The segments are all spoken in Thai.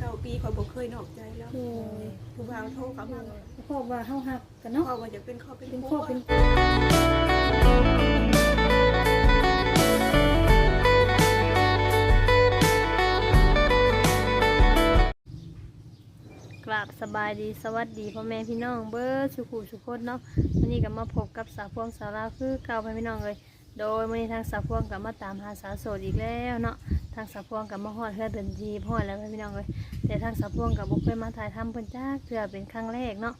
เก้าปีเขาบ่เคยนอกใจแล้วโดยผู้บ่าวโทรเขามาเพราะว่าเฮาฮักกันเนาะเขาว่าจะเป็นครอบเป็นเป็นคครรัอวบเป็นกราบสบายดีสวัสดีพ่อแม่พี่น้องเบิร์ดสุขุสุขคนเนาะวันนี้ก็มาพบกับสาวพวงสาวลาวคือเก่าพ่อพี่น้องเลย โดยวันนี้ทางสาวพวงก็มาตามหาสาวโสดอีกแล้วเนาะทางสาวพวงก็มาฮอดเพื่อเดินทีฮอดแล้วพ่อพี่น้องเลยแต่ทางสาวพวงก็บ่เคยมาถ่ายทำเพิ่นจ้าเพื่อเป็นครั้งแรกเนาะ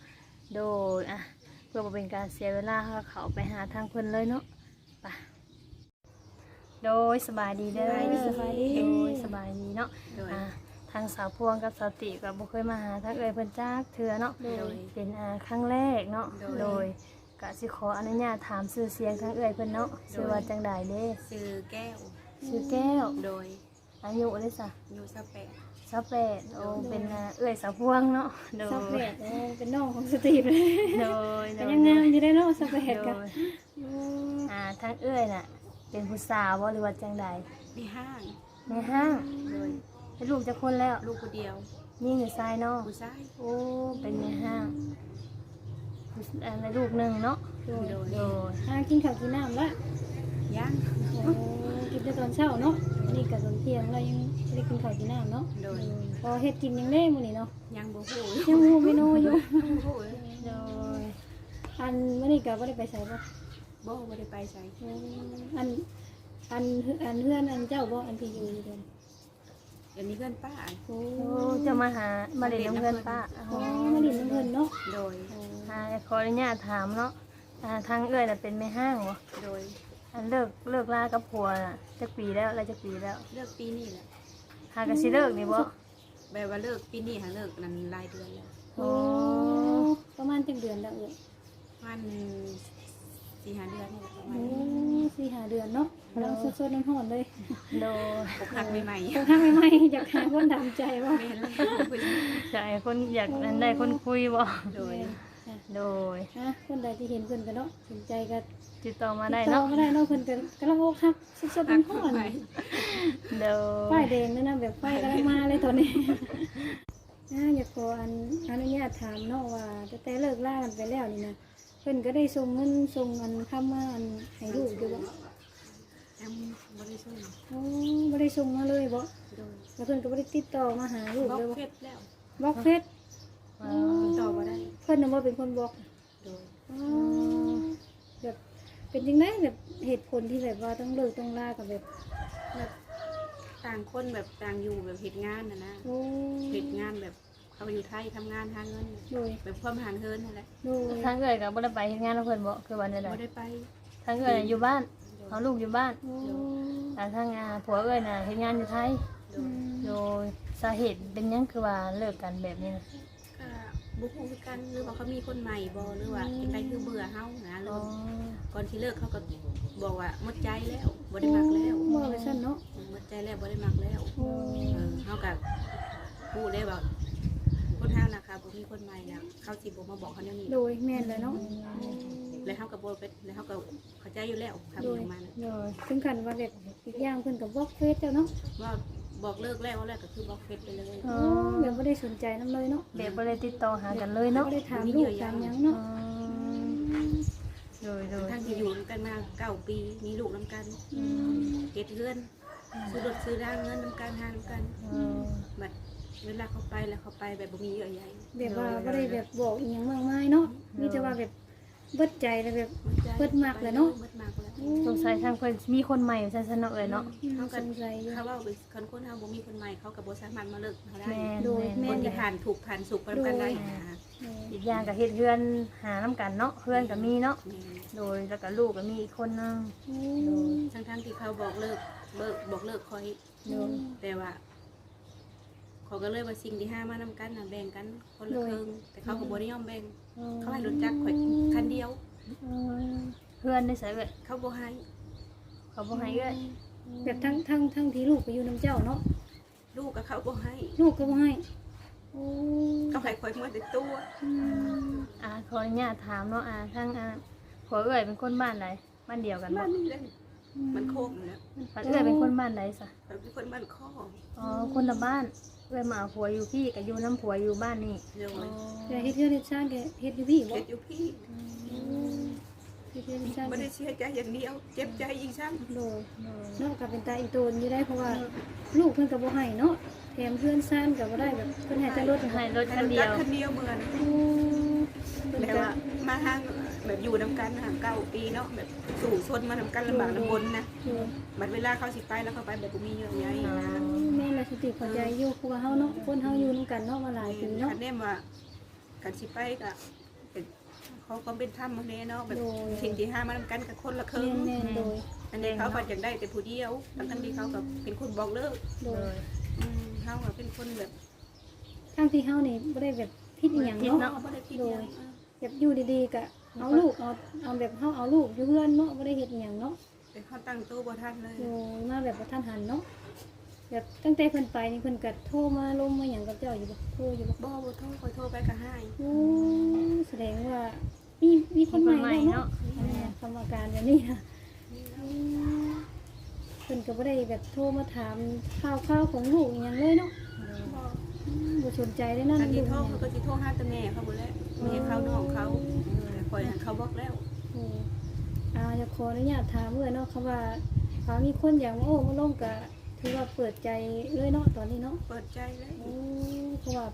โดยอะเพื่อบ่เป็นการเสียเวลาเราก็เขาไปหาทางเพิ่นเลยเนาะไปโดยสบายดีเด้อสบายดีโดยสบายดีเนาะโดยอ่าทางสาวพวงกับสาวติกับบุเคยมาหาทางเอ่ยเพิ่นจ้ากเถือเนาะโดยเป็นอ่าครั้งแรกเนาะโดยโดย กะสิขออนุญาตถามชื่อเสียงทางเอ่ยเพิ่นเนาะชื่อว่าจังใดเด้ซื้อแก้ว ชื่อแก้ว โดยอายุเลยจ้ะอยู่สแปดสาวแปดโอ้เป็นอ่าเอ่ยสาวพวงเนาะโดยซับแวดเออเป็นน้องของสตีฟเลยโดยโดเป็นยยังงามอยู่ได้เนาะซับแวดโดกันยอ่าทางเอ่ยน่ะ เป็นผู้สาวบ่หรือว่าจังใดในห้างในห้างโดยเป็นลูกจักคนแล้ว ลูกคนเดียวยิ่งหรือชายเนาะผู้ชายโอ้เป็นในห้าง อันในลูกหนึ่งเนาะโดยโดยโดยหากินข้าวกินน้ำละย่างโอ้กินแต่ตอนเช้าเนาะนี่ก็ตอนเที่ยงเรายังไม่ได้กินข้าวกินน้ำเนาะโดยพอเฮ็ดกินยังได้มื้อนี้เนาะยังบ่ฮู้ยังฮู้เมนูอยู่บ่ฮู้โดยอันมื้อนี้ก็บ่ได้ไปใส่บ่บ่บ่ได้ไปใส่อืมอันอันอันเพื่อนอันเจ้าบ่อันที่อยู่อยู่เดิมเดี๋ยวนี้เพื่อนป้าโอ้โอ้จะมาหามาเล่นน้ำเงินป้าอ๋อมาดินน้ำเพิ่นเนาะโดย อ่าขออนุญาตถามเนาะอ่าทางเอื้อยน่ะเป็นแม่ห้างบ่โดยอันเลิกเลิกลากับผัวน่ะจักปีแล้วอะไรจักปีแล้วเลิกปีนี้แหละหากะสิเลิกนี่บ่แบบว่าเลิกปีนี้หาเลิกนั้นรายเดือนแล้วโอ้ประมาณจังเดือนแล้วเอ้ยมันสี่หาเดือนนี่แหละประมาโอ้ณนี้สี่หาเดือนเนาะเราสดๆน้ำหอนเลยโดยอกหักใหม่ตรงทางใหม่ๆอยากหาคนดำใจว่าๆแม่นเลยคุยอยากให้คนอยากอันได้คนคุยบ่โดย โดยฮะคนใดที่เห็นเพิ่นก็เนาะสนใจก็ติดต่อมาได้ติดต่อเนาะมาได้เนาะเพิ่นก็กำลังอกหักสดๆหักน้ำหอนใหม่โดป้ายยแดงนั่นนะแบบไฟกำลังมาเลยตอนนี้ อ่าอยากขออันอนุญาตถามเนาะว่าตั้งแต่เลิกล่ากันไปแล้วนี่นะเพิ่นก็ได้ส่งเงินส่งอันคำมาอันให้ลูกอยู่บ่ยังบริสุทธิ์โอ้บ่ได้ส่งมาเลยบ่โดยแล้วเพิ่นก็บ่ได้ติดต่อมาหาลูกบล็อกเลยบ่เฟซแล้วบล็อกเฟซ อ่าติดต่อมาได้เพิ่นน่ะบ่เป็นคนบล็อกโดยอ๋อแบบเป็นจังไดแบบเหตุผลที่แบบว่าต้องเลิกต้องลากับแบบแบบต่างคนแบบต่างอยู่แบบเหตุงานนะนะโอ้เหตุงานแบบเขาไปอยู่ไทยทำงานหาเงินโดยแบบความห่างเหินนั่นแหละโดยทางเอื้อยก็บ่ได้ไปเฮ็ดงานกับเพิ่นบ่คือวันใดไม่ได้ไปๆทางเอื้อยน่ะอยู่บ้านเอาลูกอยู่บ้านโอ้แต่ทางอาผัวเอ้ยน่ะเฮ็ดงานอยู่ไทย โดอืยมโดยสาเหตุเป็นหยังคือว่าเลิกกันแบบนี้นะก็ บุกคือกันหรือว่าเขามีคนใหม่บอหรือว่าใครคือเบื่อเฮานะหรืออ๋อก่อนที่เลิกเขาก็บอกว่าหมดใจแล้วบ่ได้มักแล้วบ่ไปซั่นเนาะหมดใจแล้วบ่ได้มักแล้วโอ้เออเขากับพูดได้ว่าคนเฮานะคะบ่มีคนใหม่นะเขาสิบ่มาบอกเขาแนวนี้โดยแม่นเลยเนาะแล้วเขาก็บ่เป็นแล้วเขาก็เข้าใจอยู่แล้วทำโดอยย่างมันโดยถึงขั้นว่าแบบอีกอย่างเพิ่นก็บล็อกเฟซเจ้าเนาะว่า บอกเลิกแล้วแล้วก็คือบล็อกเฟซไปเลยอ๋อแบบบ่ได้สนใจนํเลยเนาะแบบบ่ได้ติดต่อหากันเลยเนาะบ่ได้ถามลูกถามหยังอ๋อเนาะโดยโดยทั้งที่อยู่กันมาเก้าปีมีลูกนํกันอืมเก็ดเพื่อนซื้อรถซื้อร่างเงินนํกันหานํกันเออบัดเวลาเขาไปแล้วเขาไปแบบบ่มีเยอะใหญ่แบบว่าบ่ได้แบบบอกอีหยังมากมายเนาะมีแต่ว่าแบบเบิดใจแล้วแบบ เบิดมักเลยเนาะ เบิดมากแล้ว สงสัยทางเพิ่นมีคนใหม่อยู่ซั่นๆเนาะเอ้ยเนาะเขาสก็งสัยอยู่ เขาว่าคนคนเฮาบ่มีคนใหม่เขาก็บ่สามารถมาเลิกเขาได้แม่นโดย แม่ คนนที่ผ่านถูกผ่านสุขไปด้วยกันได้นะอีกอย่างก็เฮ็ดเฮือนหานํกันเนาะเฮือนก็มีเนาะแม่นโดยแล้วก็ลูกก็มีอีกคนนึงอืมทั้งทั้งๆที่เขาบอกเลิกเบิกบอกเลิกคอย โดย แต่ว่าเขาก็เลยว่าสิ่งที่ห้ามานำกันน่ะแบ่งกันคนละครึ่งแต่เขาก็บ่ได้ยอมแบ่งเขาให้รถจักรข่อยคันเดียว เออ เฮือนได้ใส่เอ้ยเขาบ่ให้เขาบ่ให้เอ้ยแบบทั้งทั้งทั้งที่ลูกไปอยู่นํเจ้าเนาะลูกกับเขาบ่ให้ลูกก็บ่ให้โอ้เขาให้ข่อยมาแต่ตัวอืมอ่าขออนุญาตถามเนาะอ่าทางอ่าผัวเอ้ยเป็นคนบ้านใดบ้านเดียวกันบ่บ้านนี้แหละมันโคกนั่นแหละบ้านเอ้ยเป็นคนบ้านใดซะข่อยเป็นคนบ้านข้ออ๋อคนละบ้านเอ้ยมาเอาผัวอยู่พี่ก็อยู่น้ำผัวอยู่บ้านนี่เรื่องไว้แต่เฮ็ดเทื่อเฮ็ดชาติแกเฮ็ดอยู่พี่บ่เฮ็ดอยู่พี่เฮ็ดเทื่อเฮ็ดชาติ ไม่ได้เสียใจอย่างเดียว เจ็บใจอีกซ้ำโดยเนาะก็เป็นตาอีโตนอยู่ได้เพราะว่าลูกเพิ่นก็บ่ให้เนาะแถมเพื่อนซ่านก็บ่ได้แบบเพิ่นให้แต่รถให้รถคันเดียวคันเดียวเหมือนโอ้เพิ่นแบบก็ว่ามาห้างแบบอยู่นำกันห่างเก้าปีเนาะแบบสู่ชนมานำกันลำบากลำบนนะโดยบัดเวลาเขาสิไปแล้วเขาไปแบบบ่มีเยอะใหญ่นะแม่ละสติเข้าใจอยู่เพราะว่าเฮาเนาะคนเฮาอยู่นํกันเนาะมาหลายปีเนาะคันแน่ว่ากันสิไปก็ เป็นเขาก็เป็นถ้ำมาแน่เนาะแบบโดย สิ่งที่ห้ามมานำกันกับคนละครึ่แม่งนๆโดย อันนี้เขาก็อยากได้แต่ผู้เดียวทั้งทั้งๆที่เขากับเป็นคนบอกเลิกโดโดยยอืมเขาก็เป็นคนแบบทั้งที่เฮานี่บ่ได้แบบผิดอีหยังเนาะเนาะบ่ได้คิดหยังแบบอยู่ดีๆก็เอาลูกเอาเอาแบบเฮาเอาลูกอยู่เพื่อนเนาะบ่ได้เฮ็ดอีหยังเนาะแต่เขาตั้งตัวบ่ทันเลยโดยมาแบบบ่ทันหันเนาะแบบตั้งแต่เพิ่นไปนี่เพิ่นก็โทรมาลมมาหยังกับเจ้าอยู่บ่โทรอยู่บ่บ่บ่โทรคอยโทรไปก็ให้โอ้แสดงว่า มีมีคนใหม่แล้วเนาะมีคนใหม่เนาะแม่ทำอาการแบบนี้นะอืมเพิ่นก็บ่ได้แบบโทรมาถามข่าวข่าวของลูกอหยังเลยเนาะบ่อืมบ่สนใจเลยนั่นคันลูที่กโทรเนี่ยเขาก็สิโทรหาแต่แม่เขาบ่แล้วแม่เขาน้องเขาแต่คอยให้เขาบอกแล้วโอ้อาจะขออนุญาตถามเมื่อเนาะคำว่าเขามีคนอย่างว่าโอ้มาลงกะถือว่าเปิดใจเลยเนาะตอนนี้เนาะ เปิดใจเลยโอ้เพราะว่า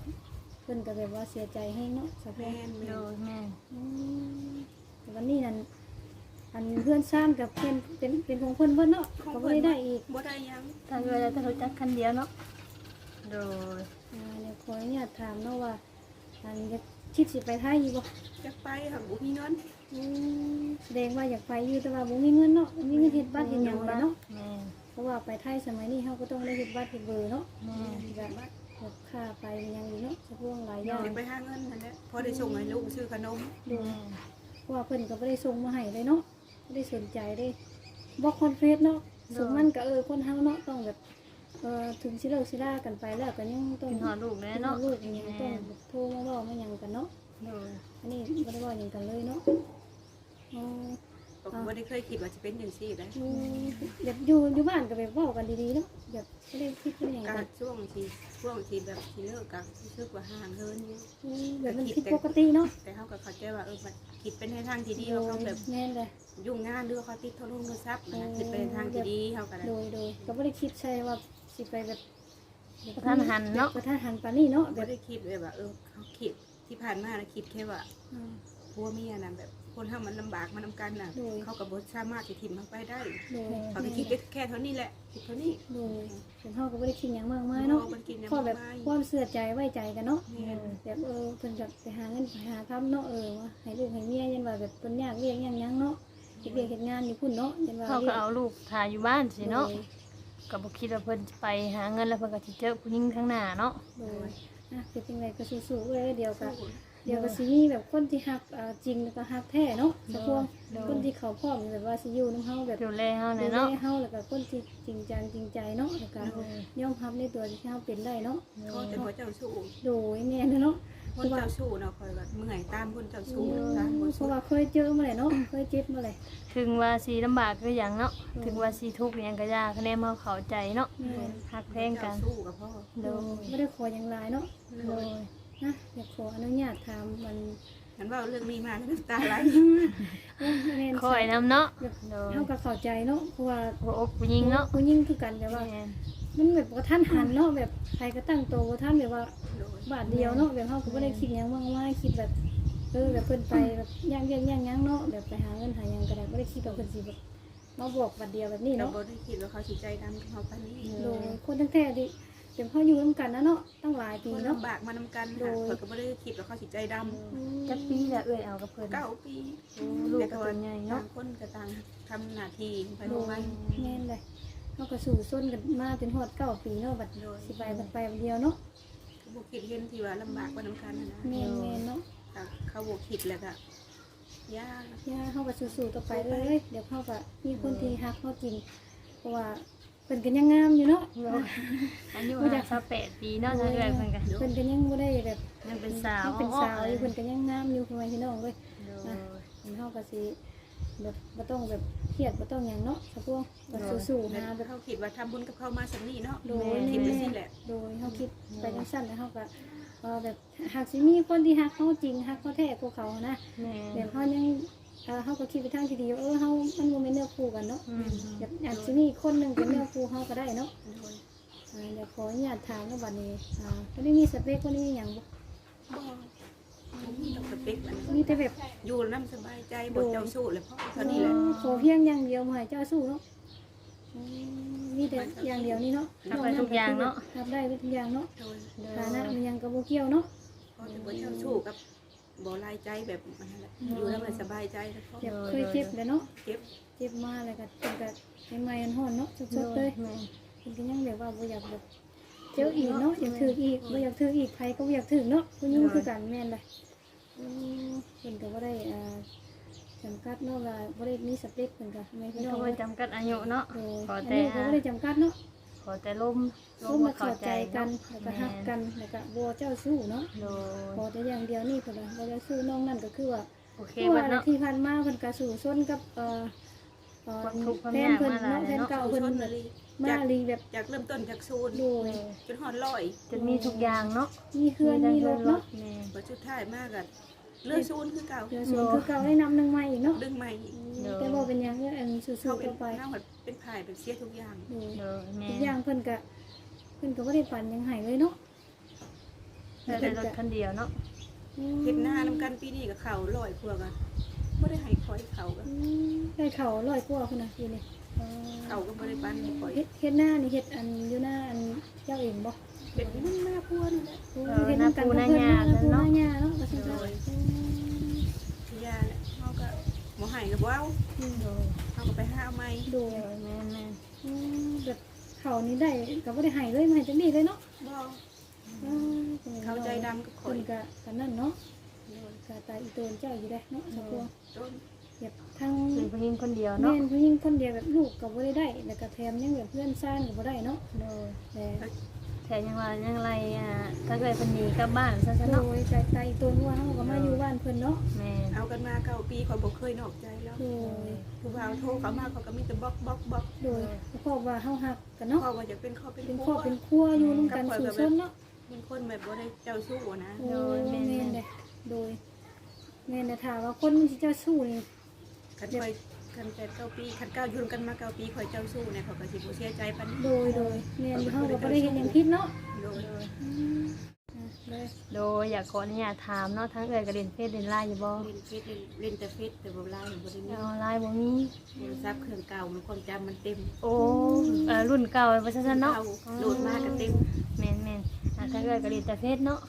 เพิ่นก็แบบว่าเสียใจให้เนาะสักแม่แม่นโดแม่นยแม่อืมแต่วันนี้นั่นอันเพื่อนซ่านกับเพื่อนเป็นเป็นของเพิ่นเพิ่นเนาะก็บ่ได้ได้อีกบ่ได้หยังถ้าเกิดจะรถจักรคันเดียวเนาะโดยอ่าเดี๋ยวขออนุญาตถามเนาะว่า อันจะคิดสิไปไทยอยู่บ่จะไปค่ะบ่มีเงินอืมแสดงว่าอยากไปอยู่แต่ว่าบ่มีเงินเนาะบ่มีเงินเฮ็ดบัตรเฮ็ดหยังเลยเนาะแม่เพราะว่าไปไทยสมัยนี้เฮาก็ต้องได้เฮ็ดบัตรเฮ็ดเบอร์เนาะแม่แบบ แบบค่าไปยังอยู่เนาะสะพวงหลายอย่างสิไปหาเงินนั่นแหละพอได้ส่งให้ลูกซื้อขนมดูแม่เพราะว่าเพิ่นก็บ่ได้ส่งมาให้เลยเนาะบ่ได้สนใจได้บ่คอนเฟสเนาะสมมันก็เออคนเฮาเนาะต้องแบบเออถึงสิเลิกสิลากันไปแล้วก็ยังต้องกินหอดลูกแน่เนาะเนาะลูกยังต้องแบบโทรมาเว้ามาหยังกันเนาะโดยอันนี้บ่ได้เว้าหยังกันเลยเนาะอ๋อ ก็บ่ได้เคยคิดว่าจะเป็นจังซี่เลยอืมแบบอยู่อยู่บ้านก็แบบเว้ากันดีๆเนาะแบบบ่ได้คิดบ่ได้หยังกากัรนช่วงที่ช่วงที่แบบที่เลิกกันรู้สึกว่าห่างเหินอยู่อืมแบบมันผิดปกติเนาะแต่เขาก็เข้าใจว่าเออมันคิดเป็นในทางที่ดีว่าเขาแบบแม่นเลย ยุ่งงานหรือว่าเขาติดโทรศัพท์นะคิดเป็นในทางที่ดีเขาก็ได้โดยโดยก็ไม่ได้คิดใช่ว่าสิไปแบบประทานหันเนาะประทานหันปานนี่เนาะแบบ่บได้คิดเลยว่าเออเขาคิดที่ผ่านมานะคิดแค่ว่าอ่า พัวเมียน่ะแบบ คนเฮามันลำบากมานำกันน่ะ โดย เขาก็บ่สามารถสิถิ่มเขาไปได้โดยเขาก็คิดได้แค่เท่านี้แหละคิดเท่านี้โดยผมเฮาก็ไม่ได้คิดหยังมากมายเนาะมันกินยังพอแบบไม่ความเสื่อใจไว้ใจกันเนาะแม่น แบบเออเพิ่นจะไปหาเงินไปหาทำเนาะเออว่าให้ลูกให้เมียยันว่าแบบเพิ่นยากเรียกหยังหยังเนาะเฮ็ดเวียกเฮ็ดงานอยู่พุ่นเนาะยันว่าเขาก็เอาลูกถ่ายอยู่บ้านสิเนาะโดยก็บ่คิดว่าเพิ่นจะไปหาเงินแล้วเพิ่นก็สิเจอผู้หญิงข้างหน้าเนาะโดยอะเป็นจังไดก็สู้ๆเอ้ยเดี๋ยวก็สู้ เดี๋ยวก็สิมีแบบคนที่ฮักเอ่อจริงแล้วก็ฮักแท้เนาะสะพวงโดย คนที่เขาพร้อมแบบว่าสิอยู่นํเฮาแบบดูแลเฮาดูหน่อยแลเนาะเฮาแล้วก็คนที่จริงจังจริงใจเนาะแล้วก็ยอมรับในตัวที่เฮาเป็นได้เนาะเขาแต่หัวเจ้าสู้โดยแม่นเนาะ คนเจ้าสู้เนาะคอยแบบเมื่อยตามคนเจ้าสู้ตามคนเพสู้ราะว่าเคยเจอมาแล้วเนาะ เคยเจ็บมาแล้วถึงว่าสิลำบากก็อย่างเนาะ ถึงว่าสิทุกข์หยังก็ยากคะแนนเฮาเข้าใจเนาะแม่นฮักแพงกันเจ้าสู้กับพ่อ โดโดยยไม่ได้ขออย่างไรเนาะโดย นะอยากขออนุญาตถามมันฉันว่าเรื่องนี้มาแล้วน้ำตาไหลเอ้ยแม่นคอยนำเนาะแบบโดยเฮาก็เข้าใจเนาะเพราะว่าหัวอกผู้หญิงเนาะผู้หญิงคือกันแต่ว่าแม่นมันแบบบ่ทันหันเนาะแบบใครก็ตั้งโตวบ่ทันแบบว่าโดยบาทเดียวเนาะแบบเฮาก็บ่ได้คิดหยังมากมายคิดแบบเออแบบเพิ่นไปแบบย่างเวียงย่างหยังเนาะแบบไปหาเงินหาหยังก็ได้บ่ได้คิดว่าเพิ่นสิแบบมาบอกบาทเดียวแบบนี้เราเนาะบ่ได้คิดว่าเขาสิใจดำกับเขาปานนี้โดยคนทั้งแท้ดิ เดี๋ยวเขาอยู่ร่วมกันนะเนาะตั้งหลายปีคนเนาะ ลำบากมานำกันโดค่ะยเขาก็บ่ได้คิดว่าเขาสิใจดำจักปีละเอ้ยเอากับเพิ่นเก้าปีลูกก็ตัวใหญ่ต่าเนาะงคนก็ต่างทำหน้าที่ไปโดของยมันแม่นเลยเขาก็สู่ส้นกันมาจนฮอดเก้าปีเนาะบัดโดย สิไปบัดไปบัดเดียวเนาะเขาบ่คิดเห็นที่ว่าลำบากมานำกันนะนะแม่นแม่นเนาะแต่เขาบ่คิดแล้วก็ยาก ย่าเขาก็สู่ๆต่อไปเลย เดี๋ยวเขาก็มีคนที่ฮักเขาจริงเพราะว่า เพิ่นก็ยังงามอยู่เนาะอายุ58ปีเนาะถ้าเกิดเพิ่นก็เพิ่นก็ยังบ่ได้แบบยังเป็นสาวยังเป็นสาวอยู่เพิ่นก็ยังงามอยู่พ่อแม่พี่น้องเว้ยโดยเพิ่นเฮาก็สิแบบบ่ต้องแบบเครียดบ่ต้องหยังเนาะสะพวงก็สู้ๆแล้หาวแบบเขาคิดว่าทำบุญกับเขามาสักนี่เนาะโดยคิดไปแม่สิแหละโดยเขาคิดไปจังสั้นแล้วเขาก็เออแบบหากสิมีคนที่ฮักเขาจริงฮักเขาแท้กว่าเขานะแม่แบบเขายังเออเขาก็คิดไปทางที่ดีว่าเออเขา กันเนาะอืมแบบอาจสิมีคนหนึงเป็นเนื้อคู่เขาก็ได้เนาะโดยอ่าเดี๋ยวขออนุญาตถามแล้วบัดนี้อ่าบ่ได้มีสเปคบ่ได้มีหยังบ่บ่บ่มีดอกสเปกมันมีแต่แบบอยู่น้ำสบายใจบ่เจ้าสู้เลยพ่อเท่านี้แหละขอเพียงอย่างเดียวบ่ให้เจ้าสู้เนาะอืมมีแต่อย่างเดียวนี่เนาะทำไปทุกอย่างเนาะ ทำได้ทุกอย่างเนาะโดยฐานะมันยังก็บ่เกี่ยวเนาะ พอจะบ่เจ้าสู้กับ บ่ลายใจแบบมันนั่นแหละอยู่แล้วมันสบายใจแล้วพ่อเจ็บเคยเจ็บแล้วเนาะเก็บเจ็บมาแล้วก็เป็นก็ใหม่ๆอันฮ้อนเนาะสดๆเลยแม่เป็นก็ยังแบบว่าบ่อยากแบบเจออีกเนาะอยากถืออีกบ่อยากถืออีกใครก็บ่อยากถือเนาะผู้หญิงคือกันแม่นเลยอืมเพิ่นก็บ่ได้อ่าจำกัดเนาะว่าบ่ได้มีสเปคเพิ่นก็ไม่พี่น้อเขางบ่จำกัดอายุเนาะโดยขออันแต่นี้ก็บ่ได้จำกัดเนาะข อแต่ลมร่วมมาเข้าใจกันแล้วก็ฮักกันแล้วก็บ่เจ้าสู้เนาะโดขอยแต่อย่างเดียวนี่เพิ่นว่าบ่เจ้าสู้น้องนั่นก็คือว่าโอเคคือเบัว่าดเนาะที่ผ่านมาเพิ่นก็สู่ซนกับเอ่อเอ่อความทุกข์ความแฟนยากเพิ่นมาหลายเนาะแฟนเนาะเก่าเอาเพิ่นชนแบมาบเลยมาลีแบบจากเริ่มต้นจากศูนย์โดยจนฮอดร้อยจนมีทุกอย่างเนาะมีเครื่องมีรถเนาะแม่พอสุดท้ายมากอะ เลื่อยศูนย์คือเก่าเดี๋ยวสวนคือเก่าได้นำหนึ่งมาอีกเนาะดึงใหม่อีกแต่ว่าเป็นหยังเอ้ยอันสู้เขาๆเป็นต่อไปหน้าหัดเป็นผายเป็นเสียทุกอย่างโดยโดยแม่อีกอย่างเพิ่นก็เพิ่นก็บ่ได้ปันหยังให้เลยเนาะแต่ได้รถคันเดียวเนาะเห็ดหน้านำกันปีนี้กับเขาลอยพวกอะไม่ได้ให้คอยเขาก็อืมได้เขาร้อยกว่าพุ่นน่ะปีนี้เขาก็ไม่ได้ปั้นให้คอยเฮ็ดเฮ็ดหน้านี่เฮ็ดอันอยู่หน้าอันเจ้าเองบ่ เป็นมันหน้าพัวนี่แหละโอ้เฮ็ดนำกันกับเพิ่นเนาะแล้วปูหน้าหญ้าเนาะก็ซั่นโดยยาแหละเขาก็หมอหายกับว้าวโดยเขาก็ไปห้าไม้โดยโดยแม่แม่อืมแบบเขานี่ได้ก็บ่ได้ให้เลยมาให้จังนี้เลยเนาะบ่อืมเขาใจดำกับคเพิ่นนก็กันนั่นเนาะโดยก็ตายอีโตนเจ้าอยู่ได้เนาะสักพวงต้นแบบทั้ง เป็นผู้หญิงคนเดียวแม่เนาะนผู้หญิงคนเดียวแบบลูกก็บ่ได้ได้แล้วก็แถมยังแบบเพื่อนซ่านก็บ่ได้เนาะโดยแต่ แถมยังว่ายังไรอะถ้าเกิดเป็นหนีกลับบ้านซะซะโดเนาะยใจตายอีโตนว่าเฮาก็มาอยู่บ้านเพิ่นเนาะแม่เอากันมาเก้าปีเขาบอกเคยนอกใจแล้วโดยผู้บ่าวโทรเขามาเขาก็มีแต่บล็อกบล็อกบล็อกโดยเพราะว่าเฮาฮักกันเนาะเขาว่าจะเป็นครอบเป็นเป็นคครรัอวบเป็นครัวอยู่ร่วมกันสู่ชนเนาะเป็นคนแบบว่าได้เจ้าสู้อะนะโอ้ยแม่นเด้โดยแม่นน่ะถ้าว่าคนมันสิเจ้าสู้นี่คันคอยคั นแปดเก้าปีคันเก้าอยุ่นกันมาเก้าปีคอยเจ้าสู้เนี่ยเขาก็สิบ่เสียใจปานนี้โดยโดยแม่นเฮาก็บ่ได้เฮ็ดหยังผิดเนาะโดยอืมอะเลยโดยอยากขออนุญาตถามเนาะทั้งเอ่ยกับเรียนเฟซเรียนไลน์อยู่บ่เล่นเฟซเล่นเล่นแต่เฟซแต่บ่ไลน์บ่ได้มีออนไลน์บ่มีโทรศัพท์เครื่องเก่ามันความจำมันเต็มโอ้เอ่อรุ่นเก่าไปซะซะเนาะโหลดมาก็เต็มแม่นแม่นอะทั้งเอ่ยกับเรียนแต่เฟซเนาะ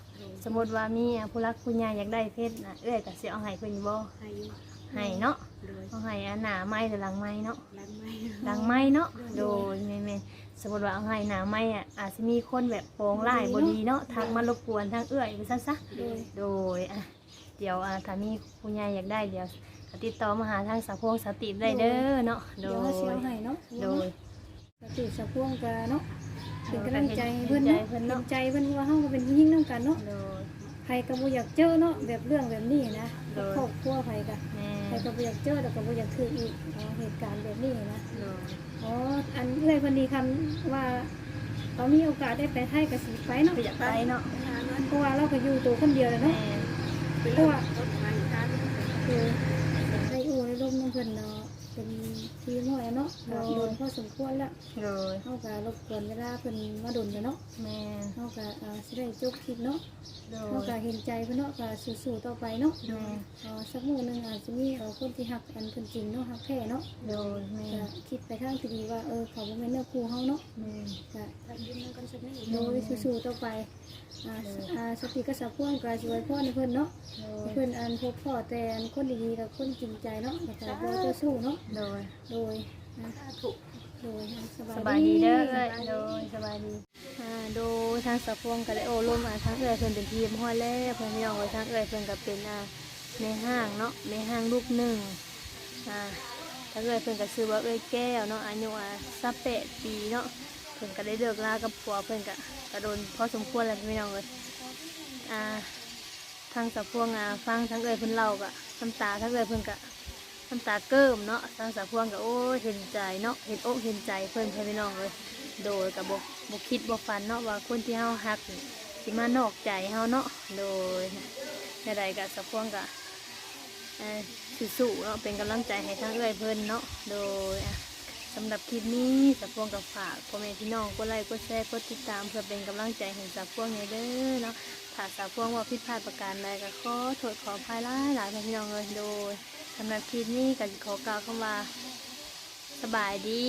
สมมุติว่ามีอะผู้รักผู้ใหญ่อยากได้เฟซน่ะเอ้ยก็สิเอาให้เพิ่นอยู่บ่ให้อยู่ให้เนาะ โดยเอาให้อันหน้าไม้หรือหลังไม้เนาะล้างไม้หลังไม้เนาะโดยแม่นแม่นสมมุติว่าเอาให้หน้าไม้อะอาจสิมีคนแบบโปรงไล่บ่ดีเนาะทักมารบกวนทางเอื้อยไปซะซะโดยโดยอะเดี๋ยวอะถ้ามีผู้ใหญ่อยากได้เดี๋ยวติดต่อมาหาทางสาวพวงสาวติบได้เด้อเนาะโดเดี๋ยวย เฮาสิเอาให้เนาะโดยสติสะพวงกะเนาะเป็นกำลังใจให้เพิ่นใจเนาะเพิ่นเห็เนาะนใจเพิ่นว่าเฮาก็เป็นผู้หญิงนำกันเนาะ โดย ใครก็บ่อยากเจอเนาะแบบเรื่องแบบนี้นะโดย ครอบครัวใครก็แม่ใครก็บ่อยากเจอแล้วก็บ่อยากถืออีกอ๋อเหตุการณ์แบบนี้นะโดยอ๋ออันเอื้อยเพิ่นดีคำว่าเรามีโอกาสได้ไปไทยก็สิไปเนาะคืออยากไปเนาะไปหาเงินเพราะว่าเราก็อยู่ตัวคนเดียวแหล้วแม่เนาะเป็นเรื่องต้นไม้การคือได้อู่ได้ร่มน้ำเพิ่นเนาะเป็น ทีมน้อยเนาะก็โดนพอสมควรแล้วโดยเฮาก็รบกวนเวลาเพิ่นมาดนกันเนาะแม่เฮาก็อ่าสิได้จบคลิปเนาะโดเฮายก็เห็นใจเพิ่นเนาะก็สู้ๆต่อไปเนาะแม่เอ่อสักมื้อหนึงอาจจะมีเอ่อคนที่ฮักอันเพิ่นจริงเนาะฮักแท้เนาะโดยแม่ก็คิดไปทางที่ดีว่าเออเขาบ่แม่นเนื้อคู่เฮาเนาะแม่ก็ทำยืนกันสักนิดโดยสู้ๆต่อไปอ่าอ่าสติก็สักพ่วงก็ช่วยพ่อในเพิ่นเนาะโดให้ยเพิ่นอันพบพ่อแต่อันคนดีๆกับคนจริงใจเนาะแล้วก็บ่เจ้าสู้เนาะโดยโดยอ่าถูกโดยอ่าสสบาบายยดีดีเด้อเอ้ยโดยสบายดี อ่าโดยทางสาวพวงก็ได้โอ้ร่วมมาทางเอ้ยเพิ่นเป็นทีมฮอดแล้วเพิ่นพี่น้องไว้ทางเอ้ยเพิ่นก็เป็นอ่าในห้างเนาะในห้างลูกหนึ่งอ่าถ้าเกิดเพิ่นก็ซื้อว่าเอ้ยแก้วเนาะอายุอะสักแปดปีเนาะเพิ่นก็ได้เลิกลากับผัวเพิ่นก็กระโดนพอสมควรแล้วพี่น้องเลยอ่า ทางสะพวงอะฟังทั้งเอ้ยเพิ่นเล่าก็น้ำตาทั้งเอ้ยเพิ่นก็ น้ำตาเกิ่มเนาะทางสาวพวงก็โอ้ยเห็นใจเนาะเห็นอกเห็นใจเพิ่นพี่น้องเลยโดยกับบกบกคิดบกฝันเนาะว่าคนที่เฮาฮักนี่สิมานอกใจเฮาเนาะโดยในใดกับสาวพวงก็เอ่อสู้ๆเนาะเป็นกำลังใจให้ทั้งเอื้อยเพิ่นเนาะโดยสำหรับคลิปนี้สาวพวงกับฝากพ่อแม่พี่น้องกดไลค์กดแชร์กดติดตามเพื่อเป็นกำลังใจให้สาวพวงในเด้อเนาะ ถ้าสาวพวงว่าผิดพลาดประการใดก็ขอโทษขออภัยหลายหลายพี่น้องเลยโดยสำหรับคลิปนี้ก็ขอกล่าวคำว่า สบายดี